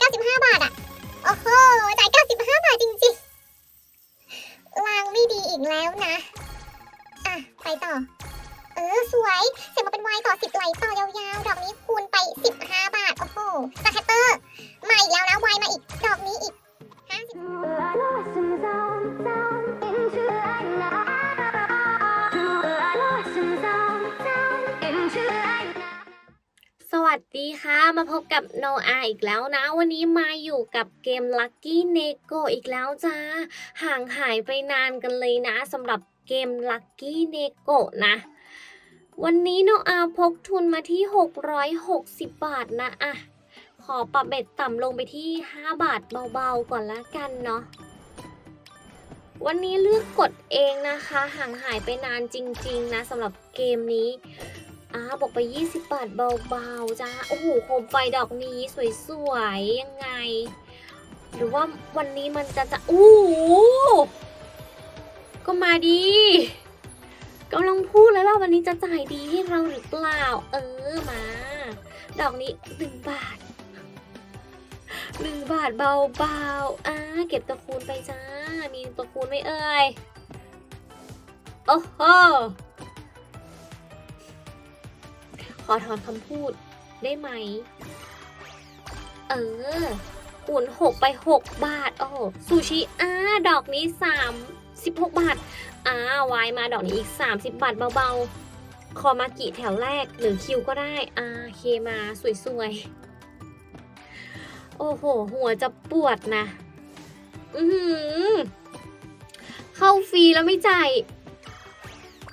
95 บาทอะโอ้โหจ่าย95 บาทจริงๆลางไม่ดีอีกแล้วนะ อะ ไปต่อ เออ สวย เสร็จมาเป็นวายต่อ 10 ไหลต่อยาวๆ ดอกนี้คูณไป 15 บาท โอ้โหสแคตเตอร์ ค่ะ มาพบกับโนอาอีกแล้วนะ วันนี้มาอยู่กับเกม Lucky n e g o อีกแล้วจ้า ห่างหายไปนานกันเลยนะสำหรับเกม Lucky n e g o นะ วันนี้โนอาพกทุนมาที่ 660 บาทนะอะขอปรับเบ็ดต่ำลงไปที่ 5 บาทเบาๆก่อนละกันเนาะวันนี้เลือกกดเองนะคะ ห่างหายไปนานจริง ๆ นะสำหรับเกมนี้ อ่าบอกไป 20 บาทเบาๆจ้าโอ้โหโคมไฟดอกนี้สวยๆ ยังไง หรือว่าวันนี้มันจะจะอู้หูก็มาดีกำลังพูดแล้วว่าวันนี้จะจ่ายดีให้เราหรือเปล่า เออมา ดอกนี้หนึ่งบาทหนึ่งบาทเบาๆอ่าเก็บตะคูณไปจ้า มีตะคูณไหม่เอ่ย โอ้โห ขอถอนคำพูดได้ไหม เออคูณหกไปหกบาท โอ้โหซูชิอ่าดอกนี้สามสิบหกบาทอ่าวายมาดอกนี้อีกสามสิบบาทเบาๆ คอมากี่แถวแรกหรือคิวก็ได้ อ่าเคมาสวยๆ โอ้โห หัวจะปวดนะ อือหือเข้าฟรีแล้วไม่จ่าย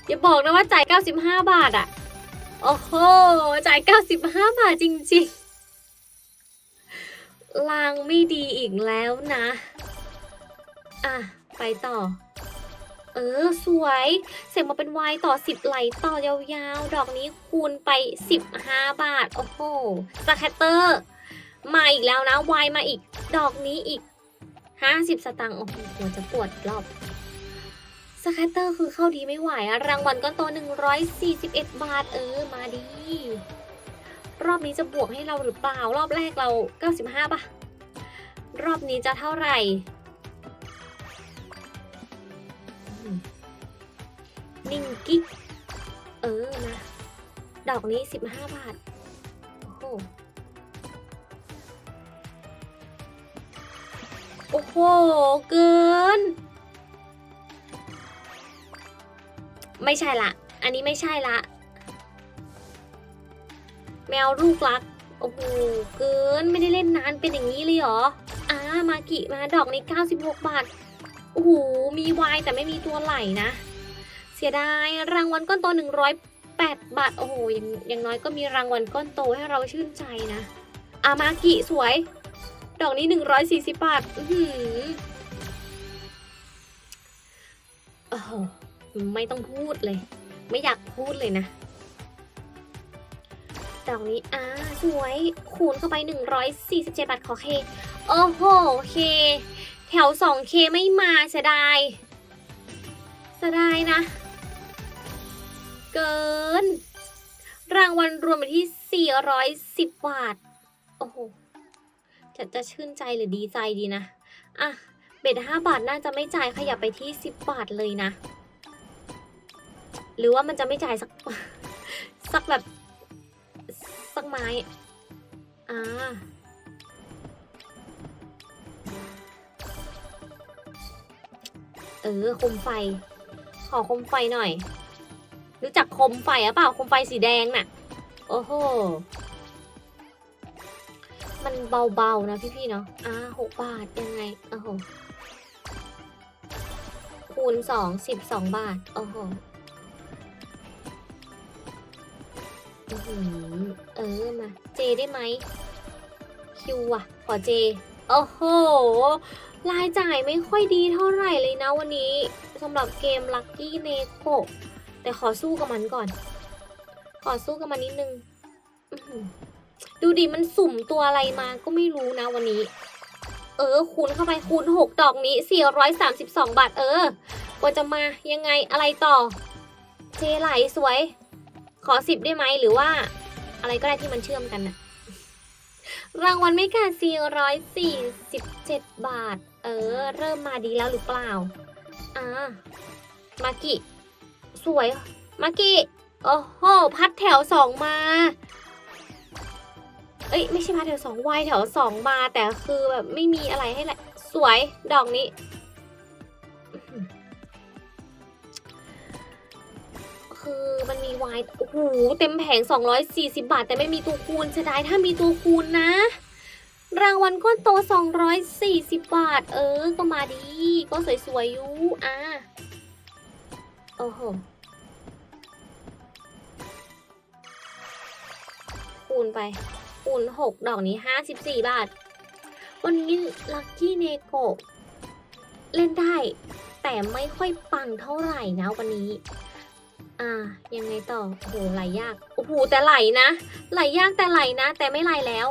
อย่าบอกนะว่าจ่าย 95 บาทอะ โอ้โห จ่าย 95 บาทจริงๆ ลางไม่ดีอีกแล้วนะ อะ ไปต่อ เออ สวย เสร็จมาเป็นวายต่อ 10 ไหลต่อยาวๆ ดอกนี้คูณไป 15 บาท โอ้โหสแคตเตอร์ มาอีกแล้วนะ วายมาอีก ดอกนี้อีก 50 สตางค์ โอ้โห จะปวดรอบ สแคตเตอร์คือเข้าดีไม่ไหวอะรางวัลก้อนโต141 บาท เออ มาดี รอบนี้จะบวกให้เราหรือเปล่า รอบแรกเรา 95ป่ะ รอบนี้จะเท่าไหร่นิ่งกิ๊ก เออนะดอกนี้ 15 บาท โอ้โห โอ้โห เกิน ไม่ใช่ละ อันนี้ไม่ใช่ละ แมวลูกรัก โอ้โห เกินไม่ได้เล่นนานเป็นอย่างนี้เลยเหรออ่ามากิมาดอกนี้96 บาท โอ้โห มีวายแต่ไม่มีตัวไหลนะ เสียดาย รางวัลก้อนโต 108 บาท โอ้โหอย่างอย่างน้อยก็มีรางวัลก้อนโตให้เราชื่นใจนะอามากิสวย ดอกนี้ 140 บาท อือหือโอ้โห ไม่ต้องพูดเลย ไม่อยากพูดเลยนะดอกนี้อ่าสวยคูณเข้าไป 147 บาทขอเค โอ้โหเค แถว 2K ไม่มาเสียดายเสียดายนะ เกิน รางวัลรวมไปที่ 410 บาท โอ้โหจะจะชื่นใจหรือดีใจดีนะ อะ เบ็ด5บาทน่าจะไม่จ่ายขยับไปที่ 10 บาทเลยนะ หรือว่ามันจะไม่จ่ายสัก สักแบบ สักไม้ อ่า เออคมไฟ ขอคมไฟหน่อย รู้จักคมไฟหรือเปล่าคมไฟสีแดงน่ะ โอ้โห มันเบาๆนะพี่ๆเนาะ อ่าหกบาทยังไง โอ้โห คูณสองสิบสองบาท โอ้โห เออมา เจได้ไหมคิวอะขอเจ โอ้โห รายจ่ายไม่ค่อยดีเท่าไหร่เลยนะวันนี้สำหรับเกม Lucky n e c o แต่ขอสู้กับมันก่อน ขอสู้กับมันนิดนึง ดูดิมันสุ่มตัวอะไรมาก็ไม่รู้นะวันนี้ เออ คูณเข้าไปคูณหกดอกนี้ 432 บาท เออ กว่าจะมายังไงอะไรต่อ เจไหลสวย ขอสิบได้ไหมหรือว่า อะไรก็ได้ที่มันเชื่อมกันนะรางวัลไม่กา447บาท เออ เริ่มมาดีแล้วหรือเปล่า อ่า มากิ สวย มากิโอ้โห พัดแถวสองมา เอ้ย ไม่ใช่พัดแถวสองวายแถวสองมา แต่คือแบบไม่มีอะไรให้แหละ สวย ดอกนี้ คือมันมีวายโอ้โหเต็มแผง 240 บาท แต่ไม่มีตัวคูณเสียดายถ้ามีตัวคูณนะ รางวัลก้อนโต 240 บาท เออ ก็มาดี ก็สวยๆอยู่อะโอ้โหคูณไปคูณ6 ดอกนี้ 54 บาท วันนี้ลัคกี้เนโกเล่นได้ แต่ไม่ค่อยปังเท่าไหร่นะวันนี้ อ่า ยังไงต่อ โอ้โห ไหลยาก โอ้โห แต่ไหลนะ ไหลยากแต่ไหลนะ แต่ไม่ไหลแล้ว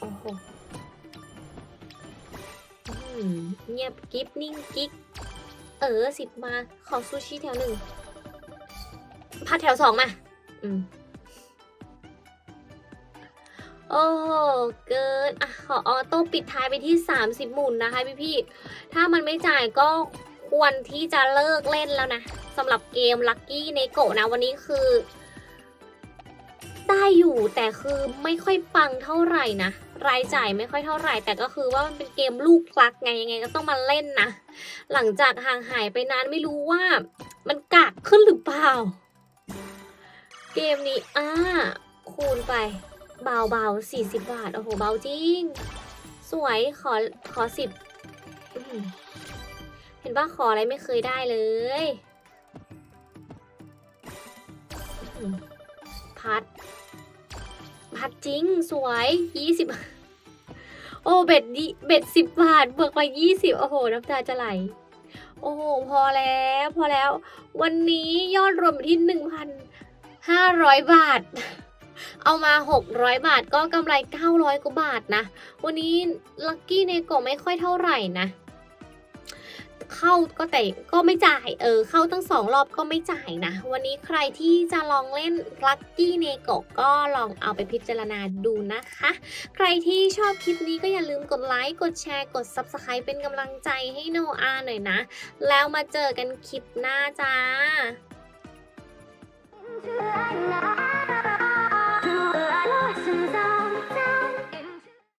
โอ้โหเงียบกิ๊บนิ่งกิ๊ก เออสิบมา ขอซูชิแถวหนึ่งพัดแถวสองมา อืม โอ้โหเกิน อะ ขอออโต้ปิดท้ายไปที่ 30 หมุนนะคะพี่พี่ ถ้ามันไม่จ่ายก็ ควรที่จะเลิกเล่นแล้วนะสำหรับเกม Lucky n e g o นะวันนี้คือ ได้อยู่แต่คือไม่ค่อยปังเท่าไหร่นะรายจ่ายไม่ค่อยเท่าไหร่ แต่ก็คือว่ามันเป็นเกมลูกพลักไงยังไงก็ต้องมาเล่นนะหลังจากห่างหายไปนานไม่รู้ว่า มันกากขึ้นหรือเปล่า เกมนี้อ่าคูณไปเบาเบาสี่สิบบาท โอ้โห เบาจริง สวยขอขอสิบ เห็นว่าขออะไรไม่เคยได้เลยพัด พัดจริงสวยยี่สิบโอ้เบ็ดดิเบ็ดสิบบาทเบิกมายี่สิบโอ้โหน้ำตาจะไหล โอ้โหพอแล้วพอแล้ว วันนี้ยอดรวมที่หนึ่งพันห้าร้อยบาท เอามา 600 บาทก็กำไร 900 กว่าบาทนะ วันนี้ลัคกี้เนโกไม่ค่อยเท่าไหร่นะ เข้าก็แต่ก็ไม่จ่ายเออเข้าตั้งสองรอบก็ไม่จ่ายนะ วันนี้ใครที่จะลองเล่นลัคกี้เนโกก็ลองเอาไปพิจารณาดูนะคะ ใครที่ชอบคลิปนี้ก็อย่าลืมกดไลค์กดแชร์กด Subscribe เป็นกำลังใจให้โนอาหน่อยนะ แล้วมาเจอกันคลิปหน้าจ้า